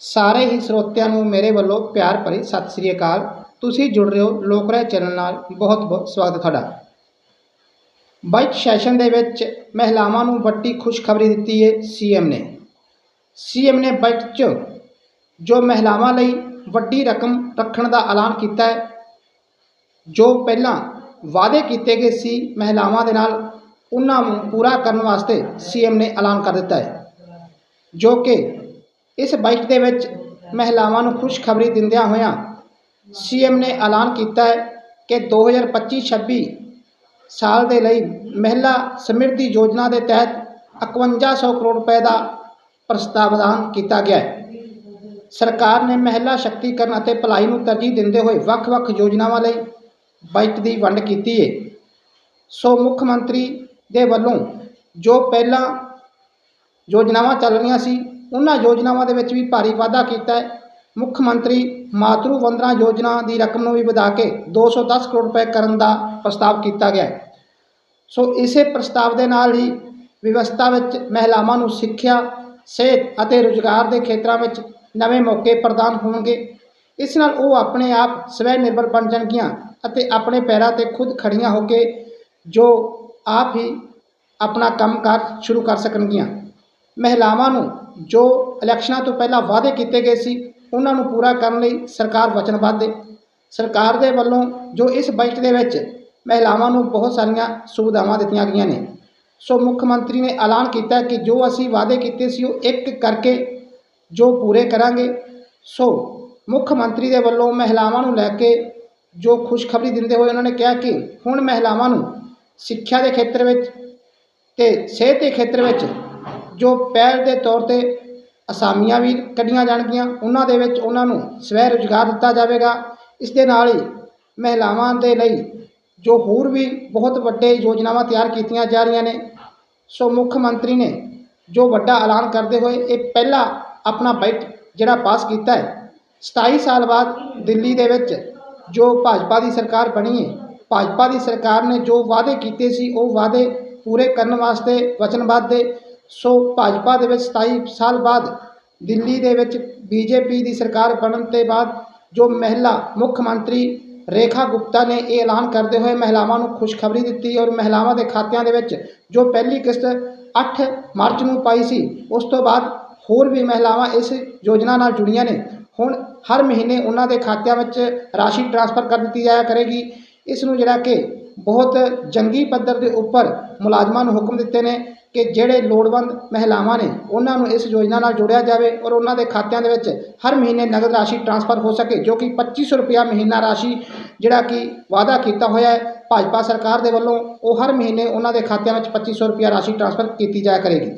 ਸਾਰੇ ਹੀ ਸਰੋਤਿਆਂ ਨੂੰ ਮੇਰੇ ਵੱਲੋਂ ਪਿਆਰ ਭਰੀ ਸਤਿ ਸ੍ਰੀ ਅਕਾਲ। ਤੁਸੀਂ ਜੁੜ ਰਹੇ ਹੋ ਲੋਕ ਰਾਏ ਚੈਨਲ ਨਾਲ। ਬਹੁਤ ਬਹੁਤ ਸਵਾਗਤ ਤੁਹਾਡਾ। ਬਜਟ ਸੈਸ਼ਨ ਦੇ ਵਿੱਚ ਮਹਿਲਾਵਾਂ ਨੂੰ ਵੱਡੀ ਖੁਸ਼ਖਬਰੀ ਦਿੱਤੀ ਹੈ ਸੀਐਮ ਨੇ। ਸੀਐਮ ਨੇ ਬਜਟ 'ਚ ਜੋ ਮਹਿਲਾਵਾਂ ਲਈ ਵੱਡੀ ਰਕਮ ਰੱਖਣ ਦਾ ਐਲਾਨ ਕੀਤਾ ਹੈ, ਜੋ ਪਹਿਲਾਂ ਵਾਅਦੇ ਕੀਤੇ ਗਏ ਸੀ ਮਹਿਲਾਵਾਂ ਦੇ ਨਾਲ, ਉਹਨਾਂ ਨੂੰ ਪੂਰਾ ਕਰਨ ਵਾਸਤੇ ਸੀਐਮ ਨੇ ਐਲਾਨ ਕਰ ਦਿੱਤਾ ਹੈ, ਜੋ ਕਿ ਇਸ ਬਜਟ ਦੇ ਵਿੱਚ ਮਹਿਲਾਵਾਂ ਨੂੰ ਖੁਸ਼ਖਬਰੀ ਦਿੰਦਿਆਂ ਹੋਇਆਂ ਸੀਐਮ ਨੇ ਐਲਾਨ ਕੀਤਾ ਹੈ ਕਿ 2025-26 ਸਾਲ ਦੇ ਲਈ ਮਹਿਲਾ ਸਮਿਰਧੀ ਯੋਜਨਾ ਦੇ ਤਹਿਤ 5100 ਕਰੋੜ ਰੁਪਏ ਦਾ ਪ੍ਰਸਤਾਵਦਾਨ ਕੀਤਾ ਗਿਆ ਹੈ। ਸਰਕਾਰ ਨੇ ਮਹਿਲਾ ਸ਼ਕਤੀਕਰਨ ਅਤੇ ਭਲਾਈ ਨੂੰ ਤਰਜੀਹ ਦਿੰਦੇ ਹੋਏ ਵੱਖ-ਵੱਖ ਯੋਜਨਾਵਾਂ ਲਈ ਬਜਟ ਦੀ ਵੰਡ ਕੀਤੀ ਹੈ ਸੋ ਮੁੱਖ ਮੰਤਰੀ ਦੇ ਵੱਲੋਂ ਜੋ ਪਹਿਲਾਂ ਯੋਜਨਾਵਾਂ ਚੱਲ ਰਹੀਆਂ ਸੀ ਉਹਨਾਂ ਯੋਜਨਾਵਾਂ ਦੇ ਵਿੱਚ ਵੀ ਭਾਰੀ ਵਾਧਾ ਕੀਤਾ ਹੈ। ਮੁੱਖ ਮੰਤਰੀ ਮਾਤਰੂ ਵੰਦਨਾ ਯੋਜਨਾ ਦੀ ਰਕਮ ਨੂੰ ਵੀ ਵਧਾ ਕੇ 210 ਕਰੋੜ ਰੁਪਏ ਕਰਨ ਦਾ ਪ੍ਰਸਤਾਵ ਕੀਤਾ ਗਿਆ ਹੈ। ਸੋ ਇਸੇ ਪ੍ਰਸਤਾਵ ਦੇ ਨਾਲ ਹੀ ਵਿਵਸਥਾ ਵਿੱਚ ਮਹਿਲਾਵਾਂ ਨੂੰ ਸਿੱਖਿਆ, ਸਿਹਤ ਅਤੇ ਰੁਜ਼ਗਾਰ ਦੇ ਖੇਤਰਾਂ ਵਿੱਚ ਨਵੇਂ ਮੌਕੇ ਪ੍ਰਦਾਨ ਹੋਣਗੇ। ਇਸ ਨਾਲ ਉਹ ਆਪਣੇ ਆਪ ਸਵੈ ਨਿਰਭਰ ਬਣ ਜਾਣਗੀਆਂ ਅਤੇ ਆਪਣੇ ਪੈਰਾਂ ਤੇ ਖੁਦ ਖੜੀਆਂ ਹੋ ਕੇ ਜੋ ਆਪ ਹੀ ਆਪਣਾ ਕੰਮਕਾਰ ਸ਼ੁਰੂ ਕਰ ਸਕਣਗੀਆਂ। ਮਹਿਲਾਵਾਂ ਨੂੰ ਜੋ ਇਲੈਕਸ਼ਨਾਂ ਤੋਂ ਪਹਿਲਾਂ ਵਾਅਦੇ ਕੀਤੇ ਗਏ ਸੀ, ਉਹਨਾਂ ਨੂੰ ਪੂਰਾ ਕਰਨ ਲਈ ਸਰਕਾਰ ਵਚਨਬੱਧ ਹੈ। ਸਰਕਾਰ ਦੇ ਵੱਲੋਂ ਜੋ ਇਸ ਬਜਟ ਦੇ ਵਿੱਚ ਮਹਿਲਾਵਾਂ ਨੂੰ ਬਹੁਤ ਸਾਰੀਆਂ ਸੁਵਿਧਾਵਾਂ ਦਿੱਤੀਆਂ ਗਈਆਂ ਨੇ, ਸੋ ਮੁੱਖ ਮੰਤਰੀ ਨੇ ਐਲਾਨ ਕੀਤਾ ਕਿ ਜੋ ਅਸੀਂ ਵਾਅਦੇ ਕੀਤੇ ਸੀ, ਉਹ ਇੱਕ ਕਰਕੇ ਜੋ ਪੂਰੇ ਕਰਾਂਗੇ। ਸੋ ਮੁੱਖ ਮੰਤਰੀ ਦੇ ਵੱਲੋਂ ਮਹਿਲਾਵਾਂ ਨੂੰ ਲੈ ਕੇ ਜੋ ਖੁਸ਼ਖਬਰੀ ਦਿੰਦੇ ਹੋਏ ਉਹਨਾਂ ਨੇ ਕਿਹਾ ਕਿ ਹੁਣ ਮਹਿਲਾਵਾਂ ਨੂੰ ਸਿੱਖਿਆ ਦੇ ਖੇਤਰ ਵਿੱਚ ਤੇ ਸਿਹਤ ਦੇ ਖੇਤਰ ਵਿੱਚ ਜੋ ਪਹਿਲ ਦੇ ਤੌਰ ਤੇ ਅਸਾਮੀਆਂ ਵੀ ਕੱਢੀਆਂ ਜਾਣਗੀਆਂ, ਉਹਨਾਂ ਦੇ ਵਿੱਚ ਉਹਨਾਂ ਨੂੰ ਸਵੈ ਰੁਜ਼ਗਾਰ ਦਿੱਤਾ ਜਾਵੇਗਾ। ਇਸ ਦੇ ਨਾਲ ਹੀ ਮਹਿਲਾਵਾਂ ਦੇ ਲਈ ਜੋ ਹੋਰ ਵੀ ਬਹੁਤ ਵੱਡੇ ਯੋਜਨਾਵਾਂ ਤਿਆਰ ਕੀਤੀਆਂ ਜਾ ਰਹੀਆਂ ਨੇ, ਸੋ ਮੁੱਖ ਮੰਤਰੀ ਨੇ ਜੋ ਵੱਡਾ ਐਲਾਨ ਕਰਦੇ ਹੋਏ ਇਹ ਪਹਿਲਾ ਆਪਣਾ ਬਜਟ ਜਿਹੜਾ ਪਾਸ ਕੀਤਾ ਹੈ 27 ਸਾਲ ਬਾਅਦ ਦਿੱਲੀ ਦੇ ਵਿੱਚ ਜੋ ਭਾਜਪਾ ਦੀ ਸਰਕਾਰ ਬਣੀ ਹੈ, ਭਾਜਪਾ ਦੀ ਸਰਕਾਰ ਨੇ ਜੋ ਵਾਅਦੇ ਕੀਤੇ ਸੀ, ਉਹ ਵਾਅਦੇ ਪੂਰੇ ਕਰਨ ਵਾਸਤੇ ਵਚਨਬੱਧ ਦੇ ਸੋ ਭਾਜਪਾ ਦੇ ਵਿੱਚ 27 ਸਾਲ ਬਾਅਦ ਦਿੱਲੀ ਦੇ ਵਿੱਚ ਬੀਜੇਪੀ ਦੀ ਸਰਕਾਰ ਬਣਨ ਤੇ ਬਾਅਦ ਜੋ ਮਹਿਲਾ ਮੁੱਖ ਮੰਤਰੀ ਰੇਖਾ ਗੁਪਤਾ ਨੇ ਇਹ ਐਲਾਨ ਕਰਦੇ ਹੋਏ ਮਹਿਲਾਵਾਂ ਨੂੰ ਖੁਸ਼ਖਬਰੀ ਦਿੱਤੀ ਔਰ ਮਹਿਲਾਵਾਂ ਦੇ ਖਾਤਿਆਂ ਦੇ ਵਿੱਚ ਜੋ ਪਹਿਲੀ ਕਿਸ਼ਤ 8 ਮਾਰਚ ਨੂੰ ਪਾਈ ਸੀ, ਉਸ ਤੋਂ ਬਾਅਦ ਹੋਰ ਵੀ ਮਹਿਲਾਵਾਂ ਇਸ ਯੋਜਨਾ ਨਾਲ ਜੁੜੀਆਂ ਨੇ। ਹੁਣ ਹਰ ਮਹੀਨੇ ਉਹਨਾਂ ਦੇ ਖਾਤਿਆਂ ਵਿੱਚ ਰਾਸ਼ੀ ਟ੍ਰਾਂਸਫਰ ਕਰ ਦਿੱਤੀ ਜਾਇਆ ਕਰੇਗੀ। ਇਸ ਨੂੰ ਜਿਹੜਾ ਕਿ ਬਹੁਤ ਜੰਗੀ ਪੱਧਰ ਦੇ ਉੱਪਰ ਮੁਲਾਜ਼ਮਾਂ ਨੂੰ ਹੁਕਮ ਦਿੱਤੇ ਨੇ ਕਿ ਜਿਹੜੇ ਲੋੜਵੰਦ ਮਹਿਲਾਵਾਂ ਨੇ, ਉਹਨਾਂ ਨੂੰ ਇਸ ਯੋਜਨਾ ਨਾਲ ਜੋੜਿਆ ਜਾਵੇ ਔਰ ਉਹਨਾਂ ਦੇ ਖਾਤਿਆਂ ਦੇ ਵਿੱਚ ਹਰ ਮਹੀਨੇ ਨਗਦ ਰਾਸ਼ੀ ਟ੍ਰਾਂਸਫਰ ਹੋ ਸਕੇ, ਜੋ ਕਿ 2500 ਰੁਪਇਆ ਮਹੀਨਾ ਰਾਸ਼ੀ ਜਿਹੜਾ ਕਿ ਵਾਅਦਾ ਕੀਤਾ ਹੋਇਆ ਹੈ ਭਾਜਪਾ ਸਰਕਾਰ ਦੇ ਵੱਲੋਂ, ਉਹ ਹਰ ਮਹੀਨੇ ਉਹਨਾਂ ਦੇ ਖਾਤਿਆਂ ਵਿੱਚ 2500 ਰੁਪਇਆ ਰਾਸ਼ੀ ਟ੍ਰਾਂਸਫਰ ਕੀਤੀ ਜਾਇਆ ਕਰੇਗੀ।